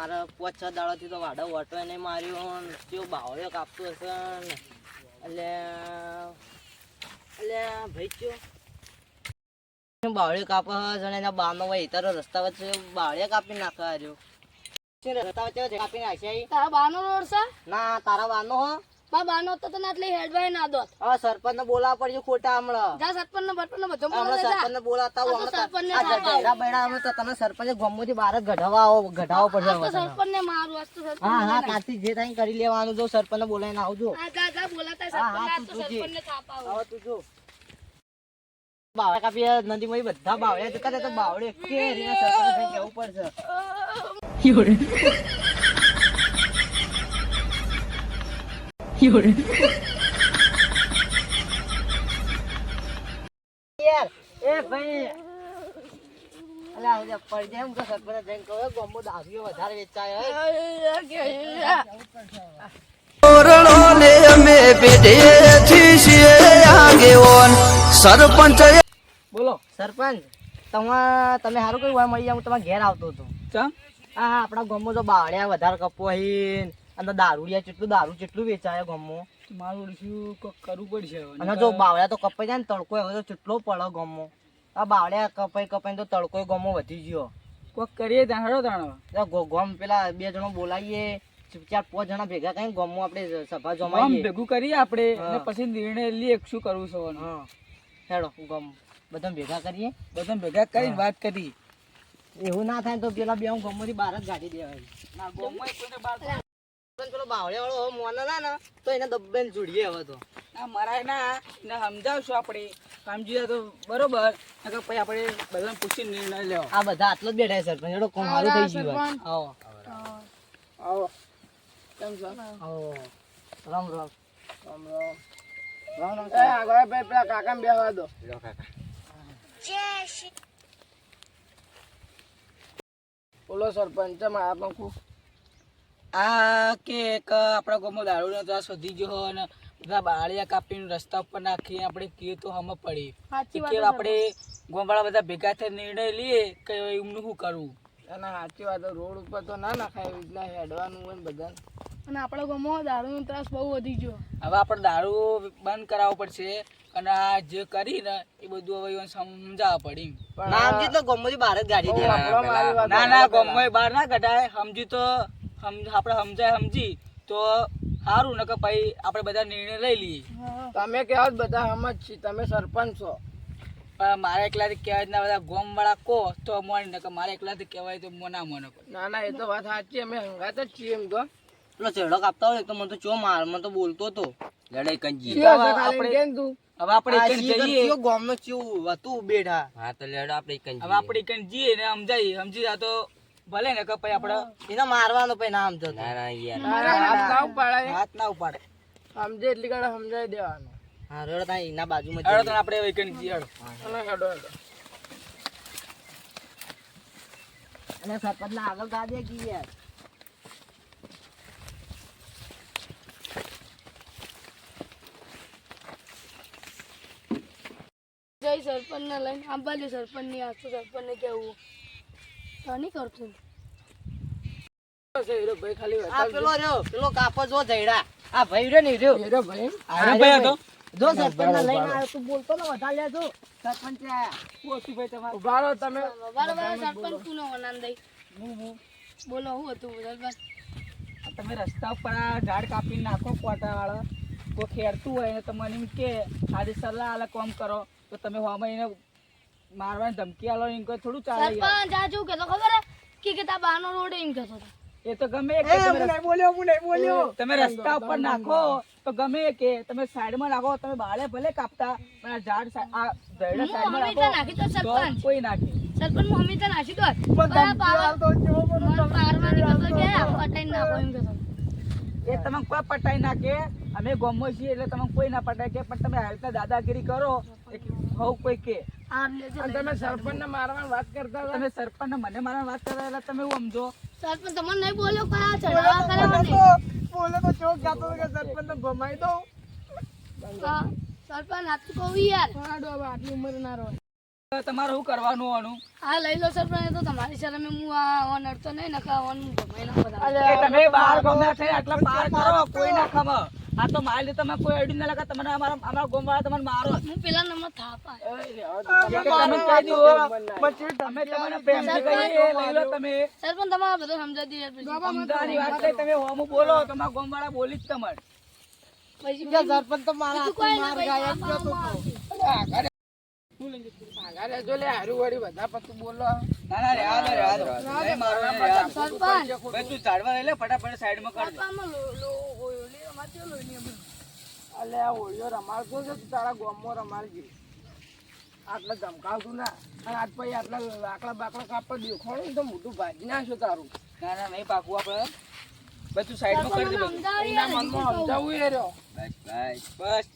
મારે પાંચ છ દાડાથી તો વાડો વટો એને માર્યો ને બાવળ્યો કાપતો હશે ને એટલે એટલે ભાઈ ચો બાવળ્યો કાપે અને એના બાનો ભાઈ તારો રસ્તા વચ્ચે બાવળિયા કાપી નાખે હાર્યો રસ્તા વચ્ચે કાપી નાખ્યા તારા બાનો રોડ છે? ના તારા બાનો હો. બા બાનો તો તને આટલી હેડવાય ના દોત. હવે સરપંચ ને બોલાવવા પડશે ખોટા હમણાં. જા સરપંચ ને બટપણ ને બધો હમણાં જા. સરપંચ ને બોલાવતા હું આ તો આ થાપ અમે તો તમે સરપંચ ગમોથી બહાર જ આવો ગઢાવો પડશે આ તો હવે તને. સરપંચ ને મારું આજ તો સરપંચ હા હા કાલથી જે થાય કરી લેવાનું જો સરપંચ બોલાવીને આવજો. આ જા જા બોલાતા હા, હા, સરપંચ તો સરપંચ ને થાપ આવે. હવે તું જો. બાવળા કાપી નદીમાં બધા બાવડે જતા તો બાવળે કે રીના સરપંચ થઈને પડશે. યાર એ ભાઈ અલા હવે પડી એમ તો સરપંચ જઈને કહો ગમો દારૂ વધારે વેચાય હે. ધોરણોને અમે પેઢેથી છીએ આગેવાન સરપંચ બોલો. સરપંચ તમા તમે સારું કયું મળી જાય હું તમારા ઘેર આવતો હતો. ચમ? હા આપણા ગામમાં તો બાળ્યા વધારે કપો હીન અને દારૂડિયા કેટલું દારૂ કેટલું વેચાય ગમો. મારું શું કોક કરવું પડશે. અને જો બાવળિયા તો કપાઈ જાય ને તડકો હવે તો કેટલો પડે ગમો. આ બાવળ્યા કપાઈ કપાઈ તો તડકો ગમો વધી ગયો. કોક કરીએ હળો તાણો. તો પેલા બે જણો બોલાવીએ ચાર પાંચ જણા ભેગા કઈ ગમો આપણે સભા જમાઈએ. ભેગું કરીએ આપણે. પછી નિર્ણય લઈએ શું કરવું છે હેડો ગામ. બધા ભેગા કરીએ. બધા ભેગા કરીને વાત કરી. એવું ના થાય તો પેલા બે હું ગામમાંથી બહાર જ ગાડી દેવાય. ના ગામમાં કોઈને પણ પેલો બાવળિયા વાળો મોને ના ને તો એને દબ્બેન જોડીએ હવે તો. ના મરાય ના ને સમજાવશું આપણે સમજી તો બરોબર નકર પછી આપણે બધાને પૂછીને નિર્ણય લેવો. આ બધા આટલો જ બેઠા છે સરપંચ. એડો કોમ સારું થઈ ગયું. આવો આવો. કેમ છો? આવો. રામ રામ. રામ રામ. રામ રામ. એ આગળ ભાઈ પેલા કાકાને બેહવા દો. બોલો સરપંચ ચમ આ પંખુ આ કે એક આપણા ગામમાં દારૂનો ત્રાસ શોધી ગયો અને બધા બાળિયા કાપીને રસ્તા ઉપર નાખીને આપણે કીએ તો હમ પડી. કે આપણે ગોમવાળા બધા ભેગા થઈ નિર્ણય લઈએ કે એમનું શું કરવું? અને સાચી વાત રોડ ઉપર તો ના નાખાય એવી રીતના હેડવાનું હોય બધા અને આપણા ગામમાં દારૂનો ત્રાસ બહુ વધી ગયો. હવે આપણે દારૂ બંધ કરાવવો પડશે અને આ જે કરી ને એ બધું હવે સમજાવવા પડે. નામજી તો ગામમાંથી બહાર જ ગાડી ના ના ગમે બહાર ના કઢાય સમજી તો આપણે સમજાય સમજી તો સારું ને કે પછી આપણે બધા નિર્ણય લઈ લઈએ. તમે કહેવા બધા સમજ છી તમે સરપંચ છો. પણ મારે એકલાથી કહેવાય ના બધા ગોમ વાળા કહો તો મોને ને કે મારે એકલાથી કહેવાય તો મોના મોને ના ના એ તો વાત સાચી અમે હંગાત જ છીએ એમ તો. પેલો ચેડો કાપતા હોય તો મને તો ચો માર મને તો બોલતો હતો. લડાઈ કંજી આપણે- હવે આપણે એકન જઈએ. ગામનો ચીવ હતું બેઠા. હવે આપણે એકન જઈએ ને સમજાઈ સમજી જા તો ભલે ને કે પછી આપણે એને મારવાનો પછી નામ જતો યાર. હાથ ના ઉપાડે. હાથ ના ઉપાડે. સમજે એટલી કાળે સમજાવી દેવાનો. હા રેડો તા એના બાજુમાં હેડો. તો આપણે એકન જઈએ હેડો અને હેડો હેડો અને સરપંચ ના આગળ ગાડી કી યાર. જય સરપંચ ને લઈને આંબાલી સરપંચની આસુ સરપંચ ને કેવું તો નહીં કરતું. હીરો ભાઈ ખાલી આ પેલો રહ્યો પેલો કાપો જો જયડા. આ ભાઈ રહ્યો ને રહ્યો. હીરો ભાઈ. અરે ભાઈ હતો જો સરપંચ લઈને આવ્યો તું બોલતો ને વધારે લેજો સરપંચ ભાઈ તમારે. ઊભા તમે. સરપંચ આનંદ બોલો હું હતું સરપંચ તમે રસ્તા ઉપર આ ઝાડ કાપી નાખો કોટા વાળો કોઈ ખેડતું હોય ને તમને એમ કે આજે સલાહ આલે કોમ કરો. તો તમે હોમાં એને મારવાની ધમકી આલો એમ કોઈ થોડું ચાલે સરપંચ આ શું કહેતો? ખબર કે કે તા બાનો રોડ એમ કહેતો હતો. એ તો ગમે કે તમે રસ્તા- તમે રસ્તા ઉપર નાખો તો ગમે કે તમે સાઈડમાં નાખો તમે બાળે ભલે કાપતા પણ આ ઝાડ આ ઝાડ હું સાઈડમાં નાખો નાખી તો તો સરપંચ. કોઈ નાખી સરપંચ હું અમિતા નાખી દો પણ પાવર પાવરમાં નીકળતો કે પટાઈ નાખો એમ કહેતો એ તમે કોઈ પટાઈ નાખે? અમે ગોમો છીએ એટલે તમે કોઈ ના પટાઈ કે પણ તમે હાલતા દાદાગીરી કરો. હોવ કોઈ કે. આ લેજો અને તમે સરપંચ ને વાત કરતા તમે સરપંચ મને મારા વાત કરવા એટલે તમે એવું સમજો? સરપંચ તમને નહીં બોલ્યો કયા ચડાવવા કરાવો નહીં બોલે તો ચોક જાતો કે સરપંચ ને ભમાઈ દઉં? સરપંચ હાથું કહું યાર. હાડો હવે આટલી ઉંમર ના રહો. તમારે શું કરવાનું આનું હા લઈ લો સરપંચ એ તો તમારી શરમે હું આ ઓન અડતો નહીં નકા ઓન હું ગમે ના બધા. તમે બહાર ગામના છે આટલા પાર કરો કોઈ ના ખબર. આ તો મારી લીધે તમે કોઈ અડી ના લાગે. તમને અમારા અમારા ગોમવાળા તમને મારો. હું પેલા નંબર થાપા. તમે તમને પ્રેમથી કહીએ લઈ લો તમે. સર પણ તમારે બધું સમજાવી પછી. અમદાવાદની વાત થઈ તમે હોમું બોલો તમારા ગામવાળા બોલી જ તમારે. પછી સરપંચ તો મારા બીજું કોઈ ના ભાઈ આમાં આમાં. આગળ જો લે હારું વાળી બધા પછી બોલો. ના ના રે આ રે આ રે મારો સરપંચ. ભાઈ તું ઝાડવા લઈ લે ફટાફટ સાઈડમાં કર અલે આ હોળીઓ રમાડતો છે તારા ગામમાં રમાડજે. આટલા ધમકાવતું ના. અને આજ પછી આટલા લાકડા બાકડા કાપવા દેખાડો તો મોટું ભાજી નાખશો તારું. ના ના નહીં પાકવું આપણે. ભાઈ સાઈડમાં કરી દે બધું. એના મનમાં સમજાવવું એ રહ્યો બસ બસ બસ.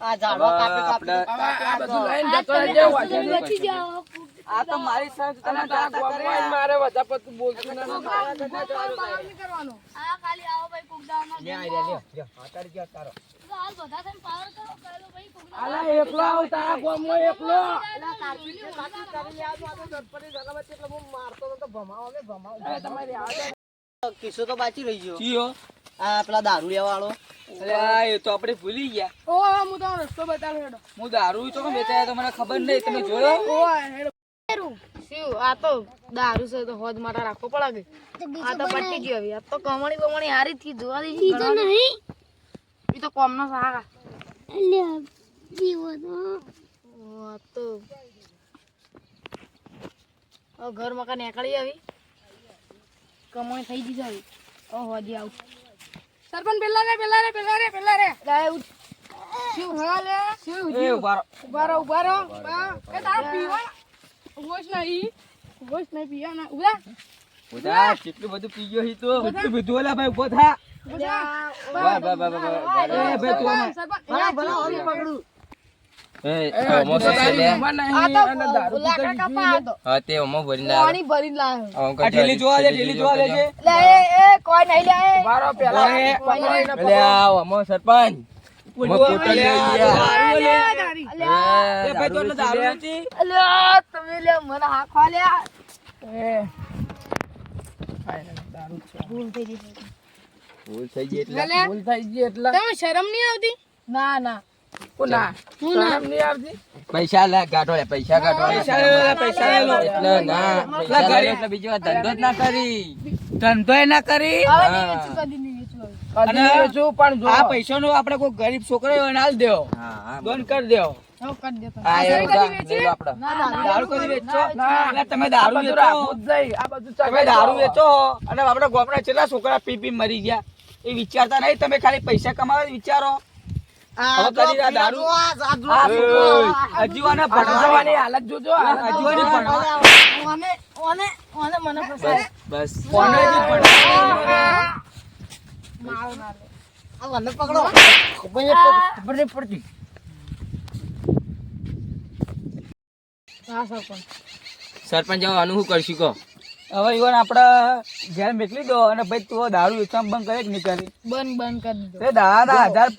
આ ઝાડવા કાપે કાપી આ બધું લઈને જતો રહેજે આ તો મારી સાથે તમે તારા જાતા ગામમાં મારે બધા પછી બોલતું ના કરવાનો. આ ખાલી આવો ભાઈ કુકડામાં લે, આ લે, લે, લે. આ ગયા તારો. તો હાલ બધા થઈને પાવર કરો કાલો ભાઈ કુકડા અલા એકલો આવ તારા ગામમાં એકલો. અરે તમારે આવે. કિસ્સો તો રહી ગયો. ચિયો? આ પેલા દારૂડિયા વાળો. એ તો આપણે ભૂલી ગયા. ઓ હું રસ્તો હું દારૂ તો વેચાયા તો મને ખબર નહીં તમે જોયો? શિવ આ તો દારૂ છે તો હોદ માટે રાખવો પડે આ તો પટી ગયો હવે. આ તો કમણી બમણી હારી થી જોવા દે તો નહીં. ઈ તો કોમનો સારા ઓ, આ તો. હવે ઘર મકાન નીકળી આવી? કમાણી થઈ ગઈ છે હવે. ઓ હોદી આવું. સરપંચ પેલા રે પેલા રે પેલા રે પેલા રે. લાય ઉઠ. શિવ હા લે? શિવ એ ઊભા રહો. ઊભા રહો ઊભા રહો. એ તારા પીવા. ના કેટલું બધું પી ગયો હી તો? કેટલું બધું ઓલા ભાઈ ઊભો થા? વાહ, વાહ, વાહ, વાહ, વાહ. એ ભાઈ તું આમાં. સરપંચ. ભૂલ ભૂલ ભૂલ થઈ ગઈ. એટલે? તમે શરમ નહીં આવતી? ના ના. કોના શરમ નહીં આવતી? પૈસા લે ગાંઠો લે પૈસા ગાંઠો. પૈસા લે. એટલે ના એટલે બીજી વાર ધંધો જ ના કરી. ધંધોય ના કરી? પણ આ પૈસા નું આપડે કોઈ ગરીબ છોકરો હાલ દેવો. હા હા કરી દેવો. હવે કરી દેતો આ એ બધા લઈ લો આપડે. ના ના દારૂ કદી વેચો. ના. એટલે તમે આ દારૂ બધું વેચો. રાખવું જ નહીં. આ બધું તમે ચગાઈ દારૂ દો. વેચો અને આપડે ગામડા કેટલા છોકરા પી પી મરી ગયા. એ વિચારતા નહીં તમે ખાલી પૈસા કમાવા વિચારો. હવે કરી આ દારૂ. આ અજીવાને ભણવાની હાલત જોજો અજીવાની ભણવા ઓને ઓને ઓને મને ફસાય. બસ. પકડો ખબર નહીં પડતી સરપંચ આનું શું કરશું કહો? હવે ઈવન આપણે જેલ મેકલી દો અને ભાઈ તું દારૂ વેચવાનું બંધ કરે કે નહીં કરી? બંધ બંધ કરી દીધો. એ દાદા હજાર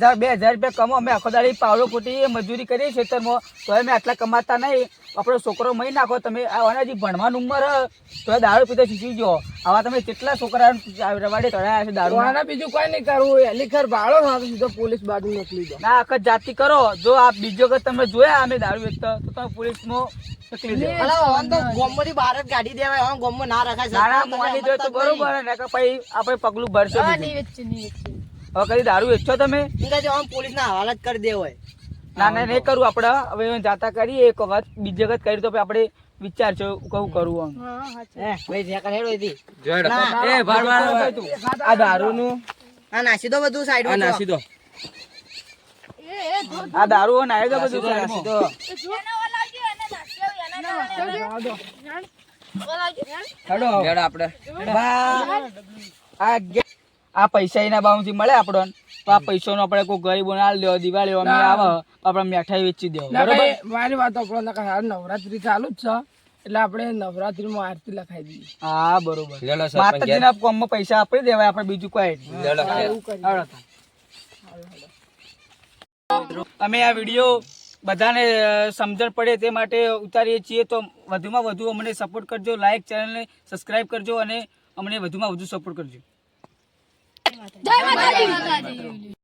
હજાર બે હજાર રૂપિયા કમો અમે આખો દાડી પાવડો ફૂટી મજૂરી કરીએ ખેતરમાં. તો અમે આટલા કમાતા નહીં. આપણો છોકરો મહી નાખો તમે આવાના જે ભણવાની ઉંમર તો દારૂ પીતો શીખી ગયો. આવા તમે કેટલા છોકરા રવાડે ચડાયા છે દારૂ આના બીજું કઈ નહીં કરવું એલી ખર ભાડો ના તો સીધો પોલીસ બાજુ મોકલી દો. ના આખત જાતિ કરો. જો આ બીજો વખત તમે જોયા અમે દારૂ વેચતા તો તમે પોલીસમાં જ દેવાય જો જ પછી આપણે પગલું ભરશો હવે કદી દારૂ વેચો તમે? પોલીસ ના હવાલત પોલીસના હવાલે કરી દે હોય ના ના નહીં કરું આપણે. હવે જાતા કરીએ એક વખત. બીજી વખત કરી તો પછી આપણે વિચારશો કહું કરવું આમ હા હા હે ભાઈ ઢેકણ હેડો એથી. જોડો એ ભાર ભાર આ દારૂ નું આ નાસી દો બધું આ સાઈડમાં નાસી દો. આ દારૂ નાય દો બધું નાસી દો. હેડો. આપડે આ આ પૈસા એના બાઉન્સી મળે આપણો તો આ પૈસાનો આપણે કોઈ ગરીબો આલ દેવો દિવાળી અમે આવે આપણે મીઠાઈ વેચી દેવો બરોબર? મારી વાત આપણો નવરાત્રી ચાલુ જ છે. એટલે આપણે નવરાત્રીમાં આરતી લખાઈ દઈએ. હા બરોબર. માતાજીના કોમમાં પૈસા આપી દેવાય આપણે બીજું કોઈ. અમે આ વીડિયો બધાને સમજણ પડે તે માટે ઉતારીએ છીએ તો વધુમાં વધુ અમને સપોર્ટ કરજો લાઈક ચેનલને સબસ્ક્રાઇબ કરજો અને અમને વધુમાં વધુ સપોર્ટ કરજો. જય માતાજી.